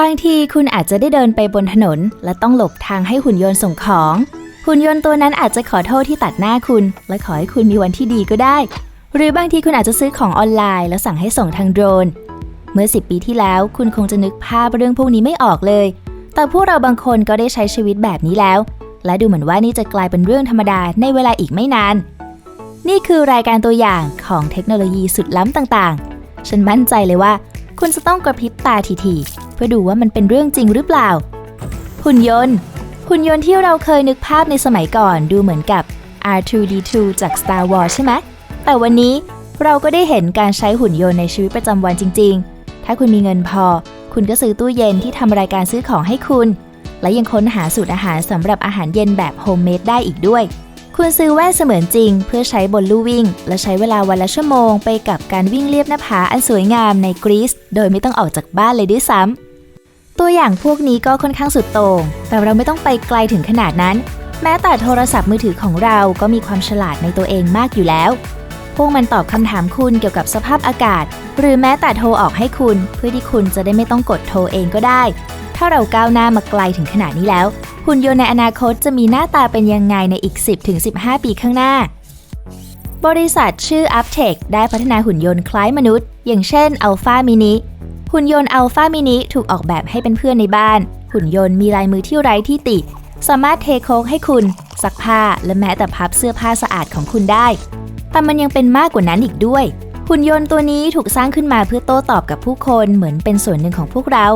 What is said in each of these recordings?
บางทีคุณอาจจะได้เดินไปบนถนน และต้องหลบทางให้หุ่นยนต์ส่งของ หุ่นยนต์ตัวนั้นอาจจะขอโทษที่ตัดหน้าคุณ และขอให้คุณมีวันที่ดีก็ได้ หรือบางทีคุณอาจจะซื้อของออนไลน์ แล้วสั่งให้ส่งทางโดรน เมื่อ 10 ปีที่แล้ว คุณคงจะนึกภาพเรื่องพวกนี้ไม่ออกเลย แต่พวกเราบางคนก็ได้ใช้ชีวิตแบบนี้แล้ว และดูเหมือนว่านี่จะกลายเป็นเรื่องธรรมดาในเวลาอีกไม่นาน นี่คือรายการตัวอย่างของเทคโนโลยีสุดล้ำต่างๆ ฉันมั่นใจเลยว่า คุณจะต้องกระพริบตาทีๆเพื่อดูว่ามันเป็นเรื่องจริงหรือเปล่า หุ่นยนต์ หุ่นยนต์ที่เราเคยนึกภาพในสมัยก่อนดูเหมือนกับ R2D2 จาก Star Wars ใช่ไหมแต่วันนี้เราก็ได้เห็นการใช้หุ่นยนต์ในชีวิตประจำวันจริง ๆ ถ้าคุณมีเงินพอ คุณก็ซื้อตู้เย็นที่ทำรายการซื้อของให้คุณ และยังค้นหาสูตรอาหารสำหรับอาหารเย็นแบบโฮมเมดได้อีกด้วย คุณซื้อแว่นเสมือนจริง เพื่อใช้บนลู่วิ่ง และใช้เวลาวันละชั่วโมงไปกับการวิ่งเลียบหน้าผาอันสวยงามในกรีซโดยไม่ต้องออกจากบ้านเลยด้วยซ้ำตัวอย่างพวกนี้ก็ค่อนข้างสุดโต่งแต่เราไม่ต้องไปไกลถึงขนาดนั้น แม้แต่โทรศัพท์มือถือของเราก็มีความฉลาดในตัวเองมากอยู่แล้ว พวกมันตอบคำถามคุณเกี่ยวกับสภาพอากาศ หรือแม้แต่โทรออกให้คุณ เพื่อที่คุณจะได้ไม่ต้องกดโทรเองก็ได้ ถ้าเราก้าวหน้ามาไกลถึงขนาดนี้แล้ว หุ่นยนต์ในอนาคตจะมีหน้าตาเป็นยังไงในอีก 10-15 ปีข้างหน้า บริษัทชื่อ Uptech ได้พัฒนาหุ่นยนต์คล้ายมนุษย์ อย่างเช่น Alpha Mini หุ่นยนต์ Alpha Mini ถูกออกแบบให้เป็นเพื่อนในบ้าน หุ่นยนต์มีลายมือที่ไร้ที่ติ สามารถเทโค้กให้คุณซักผ้าและแม้แต่พับเสื้อผ้าสะอาดของคุณได้ แต่มันยังเป็นมากกว่านั้นอีกด้วยหุ่นยนต์ตัวนี้ถูกสร้างขึ้นมาเพื่อโต้ตอบกับผู้คนเหมือนเป็นส่วนหนึ่งของพวกเรา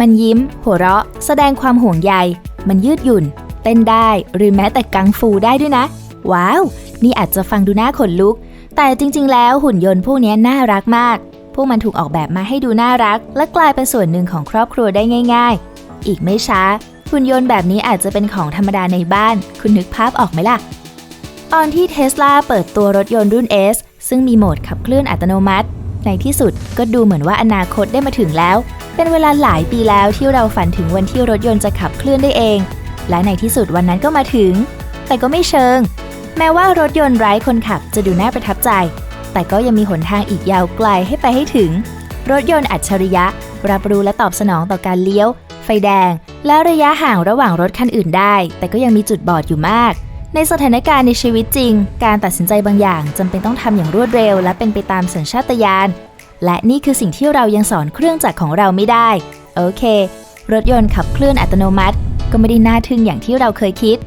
มันยิ้ม หัวเราะ แสดงความห่วงใย มันยืดหยุ่น เต้นได้หรือแม้แต่กังฟูได้ด้วยนะ ว้าว นี่อาจจะฟังดูน่าขนลุก แต่จริง ๆ แล้วหุ่นยนต์พวกนี้น่ารักมาก พวกมันถูกออกแบบมาให้ดูน่ารัก และกลายเป็นส่วนหนึ่งของครอบครัวได้ง่าย ๆ อีกไม่ช้า หุ่นยนต์แบบนี้อาจจะเป็นของธรรมดาในบ้าน คุณนึกภาพออกไหมล่ะ ตอนที่เทสลาเปิดตัวรถยนต์รุ่น S ซึ่งมีโหมดขับเคลื่อนอัตโนมัติ ในที่สุดก็ดูเหมือนว่าอนาคตได้มาถึงแล้ว เป็นเวลาหลายปีแล้วที่เราฝันถึงวันที่รถยนต์จะขับเคลื่อนได้เอง และในที่สุดวันนั้นก็มาถึง แต่ก็ไม่เชิง แม้ว่ารถยนต์ไร้คนขับจะดูน่าประทับใจ แต่ก็ยังมีหนทางอีกยาวไกลให้ไปให้ถึง รถยนต์อัจฉริยะ รับรู้และตอบสนองต่อการเลี้ยว ไฟแดง และระยะห่างระหว่างรถคันอื่นได้ แต่ก็ยังมีจุดบอดอยู่มาก ในสถานการณ์ในชีวิตจริง การตัดสินใจบางอย่างจำเป็นต้องทำอย่างรวดเร็ว และเป็นไปตามสัญชาตญาณ และนี่คือสิ่งที่เรายังสอนเครื่องจักรของเราไม่ได้ โอเค รถยนต์ขับเคลื่อนอัตโนมัติ ก็ไม่ได้น่าทึ่งอย่างที่เราเคยคิด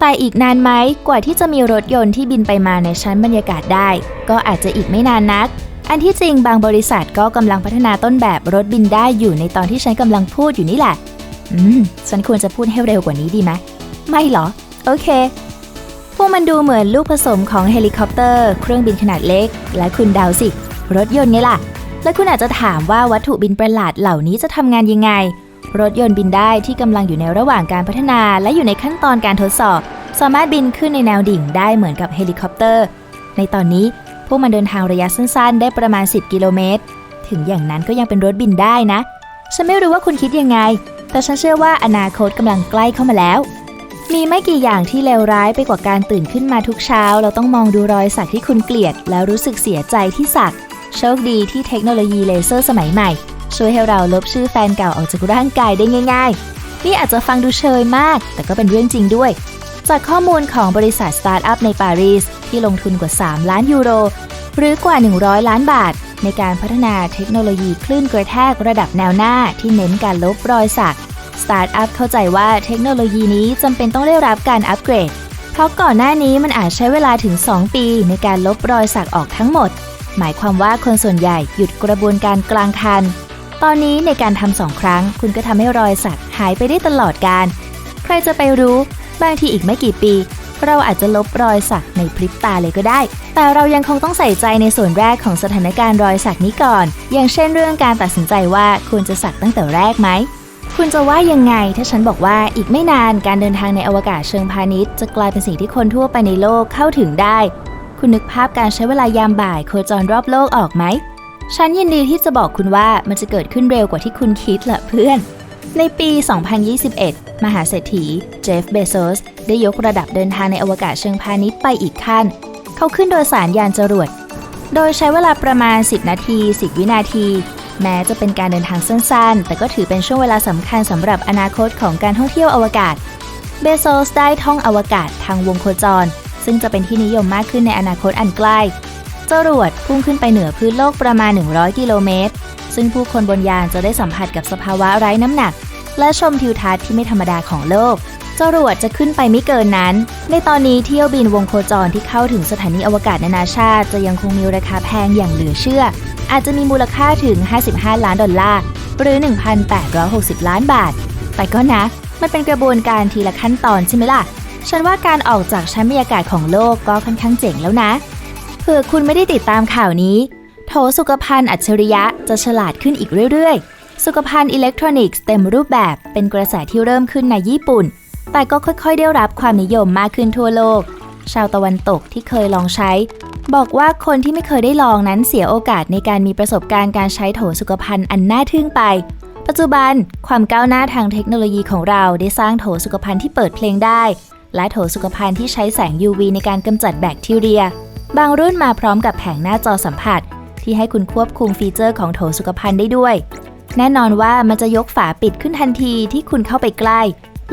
แต่อีกนานไหมกว่าที่จะมีรถยนต์ที่บินไปมาในชั้นบรรยากาศได้ ก็อาจจะอีกไม่นานนัก อันที่จริงบางบริษัทก็กำลังพัฒนาต้นแบบรถบินได้อยู่ในตอนที่ฉันกำลังพูดอยู่นี่แหละ อืม ฉันควรจะพูดให้เร็วกว่านี้ดีไหมไม่เหรอ โอเคพวกมันดูเหมือนลูกผสมของเฮลิคอปเตอร์ เครื่องบินขนาดเล็ก และคุณเดาสิ รถยนต์ไงล่ะ และคุณอาจจะถามว่าวัตถุบินประหลาดเหล่านี้จะทำงานยังไง รถยนต์บินได้ที่กำลังอยู่ในระหว่างการพัฒนา และอยู่ในขั้นตอนการทดสอบ สามารถบินขึ้นในแนวดิ่งได้เหมือนกับเฮลิคอปเตอร์ ในตอนนี้พวกมันเดินทางระยะสั้นๆ ได้ประมาณ 10 กิโลเมตร ถึงอย่างนั้นก็ยังเป็นรถบินได้นะ ฉันไม่รู้ว่าคุณคิดยังไง แต่ฉันเชื่อว่าอนาคตกำลังใกล้เข้ามาแล้วมีไม่กี่อย่างที่เลวร้ายไปกว่าการตื่นขึ้นมาทุกเช้า เราต้องมองดูรอยสักที่คุณเกลียด แล้วรู้สึกเสียใจที่สัก โชคดีที่เทคโนโลยีเลเซอร์สมัยใหม่ ช่วยให้เราลบชื่อแฟนเก่าออกจากร่างกายได้ง่าย ๆ นี่อาจจะฟังดูเชยมาก แต่ก็เป็นเรื่องจริงด้วย จากข้อมูลของบริษัทสตาร์ทอัพในปารีสที่ลงทุนกว่า 3 ล้านยูโร หรือกว่า 100 ล้านบาท ในการพัฒนาเทคโนโลยีคลื่นกระแทกระดับแนวหน้าที่เน้นการลบรอยสักสตาร์ทอัพเข้าใจว่าเทคโนโลยีนี้จำเป็นต้องได้รับการอัปเกรด เพราะก่อนหน้านี้มันอาจใช้เวลาถึง 2 ปีในการลบรอยสักออกทั้งหมด หมายความว่าคนส่วนใหญ่หยุดกระบวนการกลางคัน ตอนนี้ในการทำสองครั้ง คุณก็ทำให้รอยสักหายไปได้ตลอดการ ใครจะไปรู้ บางทีอีกไม่กี่ปี เราอาจจะลบรอยสักในพริบตาเลยก็ได้ แต่เรายังคงต้องใส่ใจในส่วนแรกของสถานการณ์รอยสักนี้ก่อน อย่างเช่นเรื่องการตัดสินใจว่าควรจะสักตั้งแต่แรกไหมคุณจะว่ายังไงถ้าฉันบอกว่าอีกไม่นานการเดินทางในอวกาศเชิงพาณิชย์ จะกลายเป็นสิ่งที่คนทั่วไปในโลกเข้าถึงได้ คุณนึกภาพการใช้เวลายามบ่ายโคจรรอบโลกออกไหม ฉันยินดีที่จะบอกคุณว่ามันจะเกิดขึ้นเร็วกว่าที่คุณคิดละเพื่อน ในปี 2021 มหาเศรษฐี เจฟเบโซส ได้ยกระดับเดินทางในอวกาศเชิงพาณิชย์ไปอีกขั้น เขาขึ้นโดยสารยานจรวด โดยใช้เวลาประมาณ 10 นาที 10 วินาที แม้จะเป็นการเดินทางสั้นๆ แต่ก็ถือเป็นช่วงเวลาสำคัญสำหรับอนาคตของการท่องเที่ยวอวกาศ เบโซสได้ท่องอวกาศทางวงโคจร ซึ่งจะเป็นที่นิยมมากขึ้นในอนาคตอันใกล้ จรวดพุ่งขึ้นไปเหนือพื้นโลกประมาณ 100 กิโลเมตร ซึ่งผู้คนบนยานจะได้สัมผัสกับสภาวะไร้น้ำหนัก และชมทิวทัศน์ที่ไม่ธรรมดาของโลก จรวดจะขึ้นไปไม่เกินนั้น ในตอนนี้เที่ยวบินวงโคจรที่เข้าถึงสถานีอวกาศนานาชาติ จะยังคงมีราคาแพงอย่างเหลือเชื่อ อาจจะมีมูลค่าถึง 55 ล้านดอลลาร์ หรือ 1,860 ล้านบาท แต่ก็นะ มันเป็นกระบวนการทีละขั้นตอนใช่ไหมล่ะ ฉันว่าการออกจากชั้นบรรยากาศของโลกก็ค่อนข้างเจ๋งแล้วนะเผื่อคุณไม่ได้ติดตามข่าวนี้ โถสุขภัณฑ์อัจฉริยะจะฉลาดขึ้นอีกเรื่อยๆ สุขภัณฑ์อิเล็กทรอนิกส์เต็มรูปแบบเป็นกระแสที่เริ่มขึ้นในญี่ปุ่น แต่ก็ค่อยๆ ได้รับความนิยมมากขึ้นทั่วโลก ชาวตะวันตกที่เคยลองใช้ บอกว่าคนที่ไม่เคยได้ลองนั้นเสียโอกาสในการมีประสบการณ์การใช้โถสุขภัณฑ์อันน่าทึ่งไป ปัจจุบันความก้าวหน้าทางเทคโนโลยีของเราได้สร้างโถสุขภัณฑ์ที่เปิดเพลงได้ และโถสุขภัณฑ์ที่ใช้แสง UV ในการกำจัดแบคทีเรีย บางรุ่นมาพร้อมกับแผงหน้าจอสัมผัส ที่ให้คุณควบคุมฟีเจอร์ของโถสุขภัณฑ์ได้ด้วย แน่นอนว่ามันจะยกฝาปิดขึ้นทันทีที่คุณเข้าไปใกล้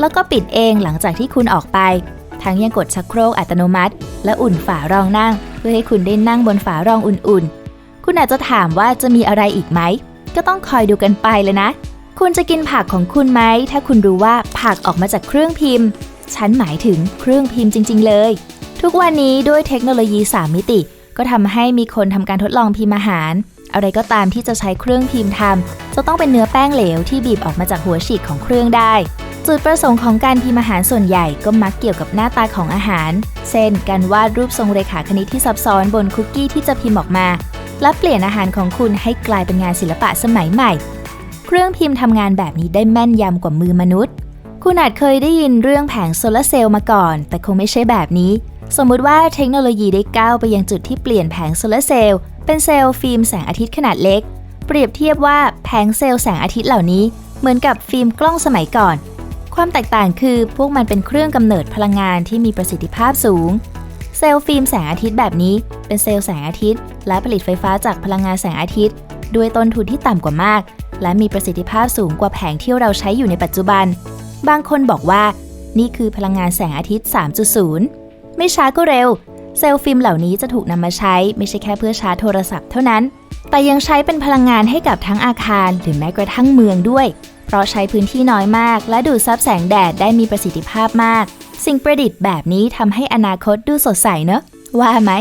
แล้วก็ปิดเองหลังจากที่คุณออกไป ทั้งยังกดชักโครกอัตโนมัติ และอุ่นฝารองนั่ง เพื่อให้คุณได้นั่งบนฝารองอุ่นๆ คุณอาจจะถามว่าจะมีอะไรอีกไหม ก็ต้องคอยดูกันไปเลยนะ คุณจะกินผักของคุณไหมถ้าคุณรู้ว่าผักออกมาจากเครื่องพิมพ์ ฉันหมายถึงเครื่องพิมพ์จริง ๆ เลย ทุกวันนี้ด้วยเทคโนโลยี 3 มิติ ก็ทำให้มีคนทำการทดลองพิมพ์อาหาร อะไรก็ตามที่จะใช้เครื่องพิมพ์ทำจะต้องเป็นเนื้อแป้งเหลวที่บีบออกมาจากหัวฉีดของเครื่องได้ จุดประสงค์ของการพิมพ์อาหารส่วนใหญ่ก็มักเกี่ยวกับหน้าตาของอาหาร เช่น การวาดรูปทรงเรขาคณิตที่ซับซ้อนบนคุกกี้ที่จะพิมพ์ออกมา และเปลี่ยนอาหารของคุณให้กลายเป็นงานศิลปะสมัยใหม่ เครื่องพิมพ์ทำงานแบบนี้ได้แม่นยำกว่ามือมนุษย์ คุณอาจเคยได้ยินเรื่องแผงโซลาร์เซลล์มาก่อน แต่คงไม่ใช่แบบนี้ สมมุติว่าเทคโนโลยีได้ก้าวไปยังจุดที่เปลี่ยนแผงโซลาร์เซลล์เป็นเซลล์ฟิล์มแสงอาทิตย์ขนาดเล็ก เปรียบเทียบว่าแผงเซลล์แสงอาทิตย์เหล่านี้ เหมือนกับฟิล์มกล้องสมัยก่อน ความแตกต่างคือพวกมันเป็นเครื่องกำเนิดพลังงานที่มีประสิทธิภาพสูง เซลล์ฟิล์มแสงอาทิตย์แบบนี้ เป็นเซลล์แสงอาทิตย์ และผลิตไฟฟ้าจากพลังงานแสงอาทิตย์ ด้วยต้นทุนที่ต่ำกว่ามาก และมีประสิทธิภาพสูงกว่าแผงที่เราใช้อยู่ในปัจจุบัน บางคนบอกว่า นี่คือพลังงานแสงอาทิตย์ 3.0 ไม่ช้าก็เร็ว เซลล์ฟิล์มเหล่านี้จะถูกนำมาใช้ไม่ใช่แค่เพื่อชาร์จโทรศัพท์เท่านั้น แต่ยังใช้เป็นพลังงานให้กับทั้งอาคาร หรือแม้กระทั่งเมืองด้วย เพราะใช้พื้นที่น้อยมาก และดูดซับแสงแดดได้มีประสิทธิภาพมาก สิ่งประดิษฐ์แบบนี้ทำให้อนาคตดูสดใสเนอะว่าไหม